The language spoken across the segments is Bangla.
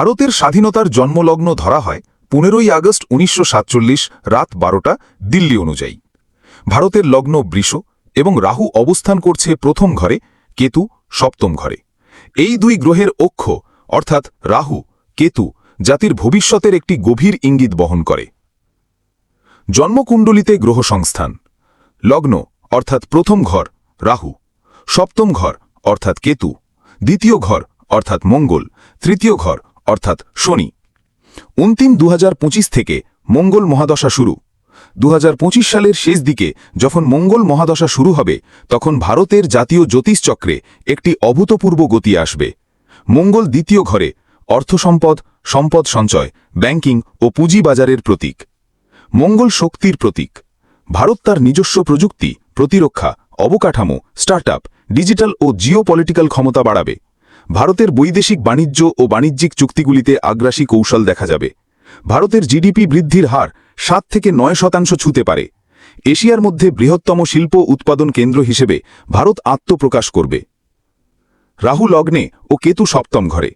ভারতের স্বাধীনতার জন্মলগ্ন ধরা হয় পনেরোই আগস্ট উনিশশো সাতচল্লিশ রাত বারোটা দিল্লি অনুযায়ী। ভারতের লগ্ন বৃষ এবং রাহু অবস্থান করছে প্রথম ঘরে, কেতু সপ্তম ঘরে। এই দুই গ্রহের অক্ষ, অর্থাৎ রাহু, কেতু, জাতির ভবিষ্যতের একটি গভীর ইঙ্গিত বহন করে। জন্মকুণ্ডলিতে গ্রহ সংস্থান। লগ্ন, অর্থাৎ প্রথম ঘর, রাহু। সপ্তম ঘর, অর্থাৎ কেতু। দ্বিতীয় ঘর, অর্থাৎ মঙ্গল। তৃতীয় ঘর অর্থাৎ শনি। অন্তিম দুহাজার পঁচিশ থেকে মঙ্গল মহাদশা শুরু। দু হাজার পঁচিশ সালের শেষ দিকে যখন মঙ্গল মহাদশা শুরু হবে, তখন ভারতের জাতীয় জ্যোতিষচক্রে একটি অভূতপূর্ব গতি আসবে। মঙ্গল দ্বিতীয় ঘরে অর্থসম্পদ, সম্পদ সঞ্চয়, ব্যাংকিং ও পুঁজিবাজারের প্রতীক। মঙ্গল শক্তির প্রতীক। ভারত তার নিজস্ব প্রযুক্তি, প্রতিরক্ষা, অবকাঠামো, স্টার্টআপ, ডিজিটাল ও জিওপলিটিক্যাল ক্ষমতা বাড়াবে। ভারতের বৈদেশিক বাণিজ্য ও বাণিজ্যিক চুক্তিগুলিতে আগ্রাসী কৌশল দেখা যাবে। ভারতের জিডিপি বৃদ্ধির হার সাত থেকে নয় শতাংশ ছুতে পারে। এশিয়ার মধ্যে বৃহত্তম শিল্প উৎপাদন কেন্দ্র হিসেবে ভারত আত্মপ্রকাশ করবে। রাহু লগ্নে ও কেতু সপ্তম ঘরে।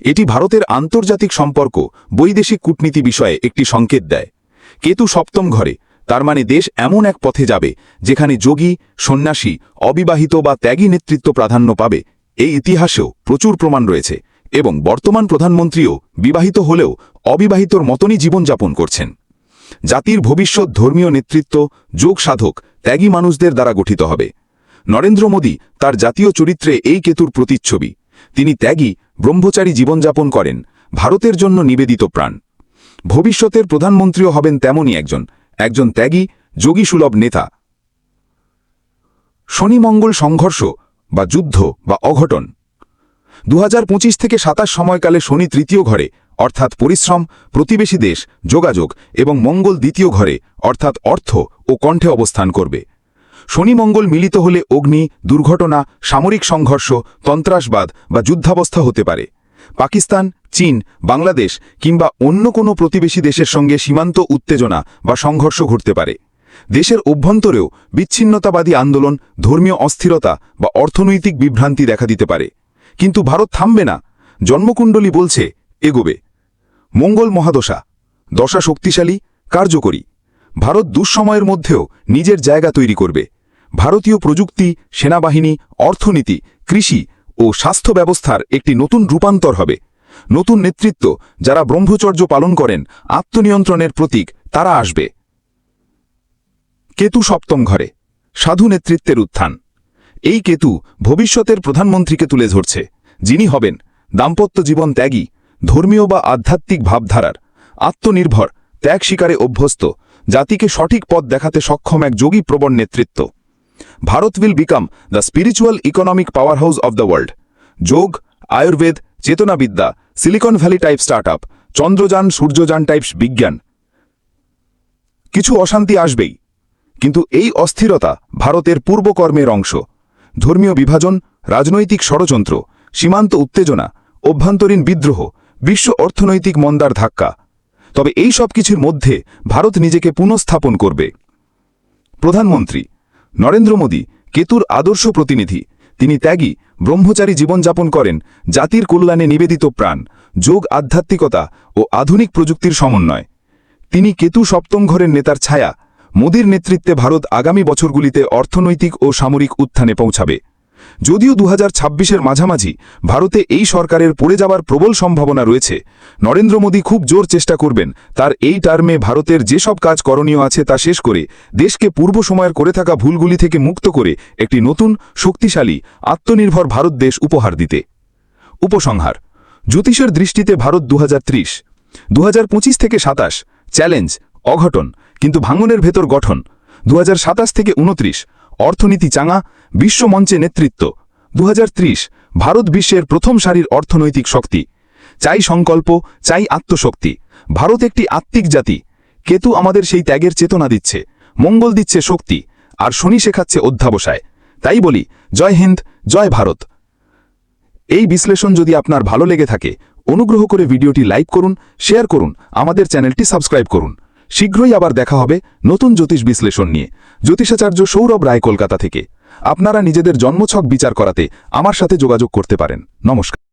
এটি ভারতের আন্তর্জাতিক সম্পর্ক, বৈদেশিক কূটনীতি বিষয়ে একটি সংকেত দেয়। কেতু সপ্তম ঘরে, তার মানে দেশ এমন এক পথে যাবে, যেখানে যোগী, সন্ন্যাসী, অবিবাহিত বা ত্যাগী নেতৃত্ব প্রাধান্য পাবে এই ইতিহাসেও প্রচুর প্রমাণ রয়েছে এবং বর্তমান প্রধানমন্ত্রীও বিবাহিত হলেও অবিবাহিতর মতনই জীবনযাপন করছেন। জাতির ভবিষ্যৎ ধর্মীয় নেতৃত্ব, যোগ সাধক, ত্যাগী মানুষদের দ্বারা গঠিত হবে। নরেন্দ্র মোদী তার জাতীয় চরিত্রে এই কেতুর প্রতিচ্ছবি। তিনি ত্যাগী, ব্রহ্মচারী জীবনযাপন করেন, ভারতের জন্য নিবেদিত প্রাণ। ভবিষ্যতের প্রধানমন্ত্রীও হবেন তেমনই একজন একজন ত্যাগী, যোগী সুলভ নেতা। শনি মঙ্গল সংঘর্ষ বা যুদ্ধ বা অঘটন। দু হাজার পঁচিশ থেকে সাতাশ সময়কালে শনি তৃতীয় ঘরে, অর্থাৎ পরিশ্রম, প্রতিবেশী দেশ, যোগাযোগ এবং মঙ্গল দ্বিতীয় ঘরে, অর্থাৎ অর্থ ও কণ্ঠে অবস্থান করবে। শনি মঙ্গল মিলিত হলে অগ্নি, দুর্ঘটনা, সামরিক সংঘর্ষ তন্ত্রাসবাদ বা যুদ্ধাবস্থা হতে পারে। পাকিস্তান, চীন, বাংলাদেশ কিংবা অন্য কোনো প্রতিবেশী দেশের সঙ্গে সীমান্ত উত্তেজনা বা সংঘর্ষ ঘটতে পারে। দেশের অভ্যন্তরেও বিচ্ছিন্নতাবাদী আন্দোলন, ধর্মীয় অস্থিরতা বা অর্থনৈতিক বিভ্রান্তি দেখা দিতে পারে। কিন্তু ভারত থামবে না। জন্মকুণ্ডলী বলছে, এগোবে। মঙ্গল মহাদশা। দশা শক্তিশালী, কার্যকরী। ভারত দুঃসময়ের মধ্যেও নিজের জায়গা তৈরি করবে। ভারতীয় প্রযুক্তি, সেনাবাহিনী, অর্থনীতি, কৃষি ও স্বাস্থ্য ব্যবস্থার একটি নতুন রূপান্তর হবে। নতুন নেতৃত্ব যারা ব্রহ্মচর্য পালন করেন, আত্মনিয়ন্ত্রণের প্রতীক, তারা আসবে। কেতু সপ্তম ঘরে, সাধু নেতৃত্বের উত্থান। এই কেতু ভবিষ্যতের প্রধানমন্ত্রীকে তুলে ধরছে, যিনি হবেন দাম্পত্য জীবন ত্যাগী, ধর্মীয় বা আধ্যাত্মিক ভাবধারার, আত্মনির্ভর, ত্যাগ শিকারে অভ্যস্ত, জাতিকে সঠিক পথ দেখাতে সক্ষম এক যোগী প্রবণ নেতৃত্ব। Bharat will become the spiritual economic power house of the world. যোগ, Ayurveda, চেতনাবিদ্যা, Silicon Valley type startup, Chandrayaan, Suryayaan types বিজ্ঞান। কিছু অশান্তি আসবেই। কিন্তু এই অস্থিরতা ভারতের পূর্বকর্মের অংশ। ধর্মীয় বিভাজন, রাজনৈতিক ষড়যন্ত্র, সীমান্ত উত্তেজনা, অভ্যন্তরীণ বিদ্রোহ, বিশ্ব অর্থনৈতিক মন্দার ধাক্কা। তবে এই সব কিছুর মধ্যে ভারত নিজেকে পুনঃস্থাপন করবে। প্রধানমন্ত্রী নরেন্দ্র মোদী কেতুর আদর্শ প্রতিনিধি। তিনি ত্যাগী, ব্রহ্মচারী জীবনযাপন করেন, জাতির কল্যাণে নিবেদিত প্রাণ, যোগ আধ্যাত্মিকতা ও আধুনিক প্রযুক্তির সমন্বয়। তিনি কেতু সপ্তম ঘরের নেতার ছায়া মোদীর নেতৃত্বে ভারত আগামী বছরগুলিতে অর্থনৈতিক ও সামরিক উত্থানে পৌঁছাবে। যদিও দু হাজার মাঝামাঝি ভারতে এই সরকারের পড়ে যাওয়ার প্রবল সম্ভাবনা রয়েছে, নরেন্দ্র মোদী খুব জোর চেষ্টা করবেন তার এই টার্মে ভারতের যেসব কাজ করণীয় আছে তা শেষ করে দেশকে পূর্ব সময়ের করে থাকা ভুলগুলি থেকে মুক্ত করে একটি নতুন, শক্তিশালী, আত্মনির্ভর ভারত দেশ উপহার দিতে। উপসংহার, জ্যোতিষের দৃষ্টিতে ভারত দু হাজার থেকে সাতাশ, চ্যালেঞ্জ, অঘটন কিন্তু ভাঙনের ভেতর গঠন। দু হাজার সাতাশ থেকে উনত্রিশ অর্থনীতি চাঙা বিশ্বমঞ্চে নেতৃত্ব। দু হাজার ত্রিশ, ভারত বিশ্বের প্রথম সারির অর্থনৈতিক শক্তি। চাই সংকল্প, চাই আত্মশক্তি। ভারত একটি আত্মিক জাতি। কেতু আমাদের সেই ত্যাগের চেতনা দিচ্ছে, মঙ্গল দিচ্ছে শক্তি, আর শনি শেখাচ্ছে অধ্যাবসায়। তাই বলি, জয় হিন্দ, জয় ভারত। এই বিশ্লেষণ যদি আপনার ভালো লেগে থাকে, অনুগ্রহ করে ভিডিওটি লাইক করুন, শেয়ার করুন, আমাদের চ্যানেলটি সাবস্ক্রাইব করুন। শীঘ্রই আবার দেখা হবে নতুন জ্যোতিষ বিশ্লেষণ নিয়ে। জ্যোতিষাচার্য সৌরভ রায় কলকাতা থেকে। আপনারা নিজেদের জন্মছক বিচার করাতে আমার সাথে যোগাযোগ করতে পারেন। নমস্কার।